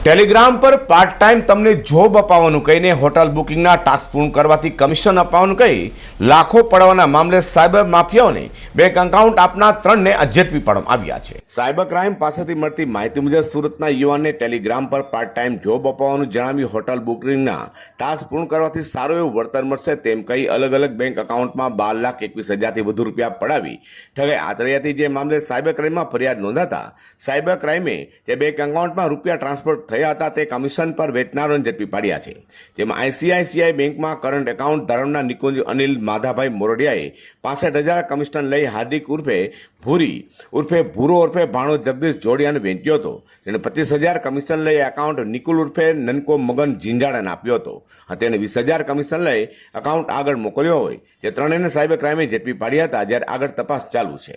Telegram પર part time તમને job અપાવવાનું કહીને હોટલ બુકિંગના ટાસ્ક પૂર્ણ કરવાથી કમિશન અપાવવાનું કહી લાખો પડવાના મામલે સાયબર માફિયાઓને બેંક એકાઉન્ટ આપનાર ત્રણને ઝડપી પાડવામાં આવ્યા છે. સાયબર ક્રાઇમ પાસેથી મળતી માહિતી મુજબ સુરતના યુવાનને ટેલિગ્રામ પર પાર્ટ ટાઈમ જોબ અપાવવાનું જણાવી હોટલ બુકિંગના ટાસ્ક પૂર્ણ કરવાથી સારું એવું વળતર મળશે તેમ કહી અલગ અલગ બેંક એકાઉન્ટમાં બાર લાખ એકવીસ હજારથી વધુ રૂપિયા પડાવી ઠગાઈ આચર્યાથી જે મામલે સાયબર ક્રાઇમમાં ફરિયાદ નોંધાતા સાયબર ક્રાઇમે જે બેંક એકાઉન્ટમાં રૂપિયા ટ્રાન્સફર થયા હતા તે કમિશન પર વેચનારોને ઝડપી પાડ્યા છે. જેમાં આઈસીઆઈસીઆઈ બેંકમાં કરંટ એકાઉન્ટ ધારણના નિકુંજ અનિલ માધાભાઈ મોરડિયાએ પાસઠ હજાર કમિશન લઈ હાર્દિક ઉર્ફે ભૂરી ઉર્ફે ભૂરો ઉર્ફે ભાણો જગદીશ જોડિયાને વેચ્યો હતો. જેણે પચીસ હજાર કમિશન લઈ એકાઉન્ટ નિકુલ ઉર્ફે નનકો મગન ઝીંઝાડાને આપ્યો હતો. અને તેને વીસ હજાર કમિશન લઈ એકાઉન્ટ આગળ મોકલ્યો હોય. જે ત્રણેયને સાયબર ક્રાઇમે ઝડપી પાડ્યા હતા. જ્યારે આગળ તપાસ ચાલુ છે.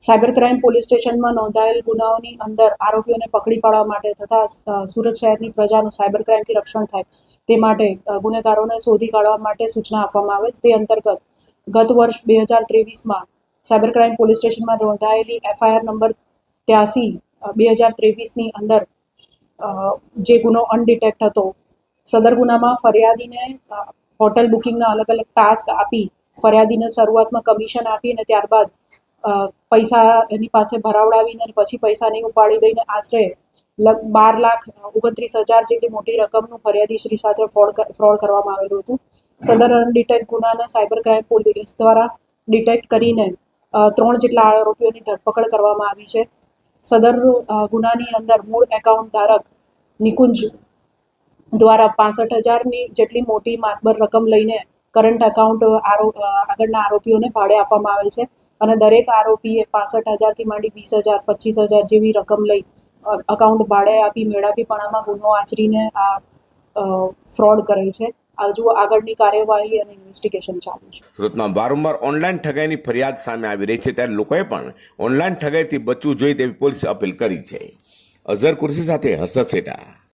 સાયબર ક્રાઇમ પોલીસ સ્ટેશનમાં નોંધાયેલ ગુનાઓની અંદર આરોપીઓને પકડી પાડવા માટે તથા સુરત શહેરની પ્રજાનું સાયબર ક્રાઇમથી રક્ષણ થાય તે માટે ગુનેગારોને શોધી કાઢવા માટે સૂચના આપવામાં આવે તે અંતર્ગત ગત વર્ષ બે હજાર ત્રેવીસમાં સાયબર ક્રાઇમ પોલીસ સ્ટેશનમાં નોંધાયેલી એફઆઈઆર નંબર ત્યાસી બે હજાર ત્રેવીસની અંદર જે ગુનો અનડિટેક્ટ હતો, સદર ગુનામાં ફરિયાદીને હોટેલ બુકિંગના અલગ અલગ ટાસ્ક આપી ફરિયાદીને શરૂઆતમાં કમિશન આપી અને ત્યારબાદ પૈસા એની પાસે ભરાવડાવીને પછી પૈસા નહીં ઉપાડી દઈને આશરે લગ બાર લાખ, ઓગણત્રીસ હજાર જેટલી મોટી રકમનું ફરિયાદી શ્રી સાથે ફ્રોડ ફ્રોડ કરવામાં આવેલું હતું. સદર અનડિટેક્ટ ગુનાને સાયબર ક્રાઇમ પોલીસ દ્વારા ડિટેક્ટ કરીને ત્રણ જેટલા આરોપીઓની ધરપકડ કરવામાં આવી છે. સદર ગુનાની અંદર મૂળ એકાઉન્ટ ધારક નિકુંજ દ્વારા પાસઠ હજારની જેટલી મોટી માતબર રકમ લઈને કરંટ એકાઉન્ટ આરો આગળના આરોપીઓને ભાડે આપવામાં આવેલ છે. અને દરેક આરોપીએ પાસઠ હજારથી માંડી વીસ હજાર, પચીસ હજાર જેવી રકમ લઈ અકાઉન્ટ ભાડે આપી મેળાપીપણામાં ગુનો આચરીને આ ફ્રોડ કરેલ છે. હજુ આગળની કાર્યવાહી અને ઇન્વેસ્ટિગેશન ચાલુ છે. સુરતમાં વારંવાર ઓનલાઈન ઠગાઈની ફરિયાદ સામે આવી રહી છે. ત્યારે લોકોએ પણ ઓનલાઈન ઠગાઈથી બચવું જોઈએ તેવી પોલીસે અપીલ કરી છે. અઝર કુર્સી સાથે હર્ષદ સેટા.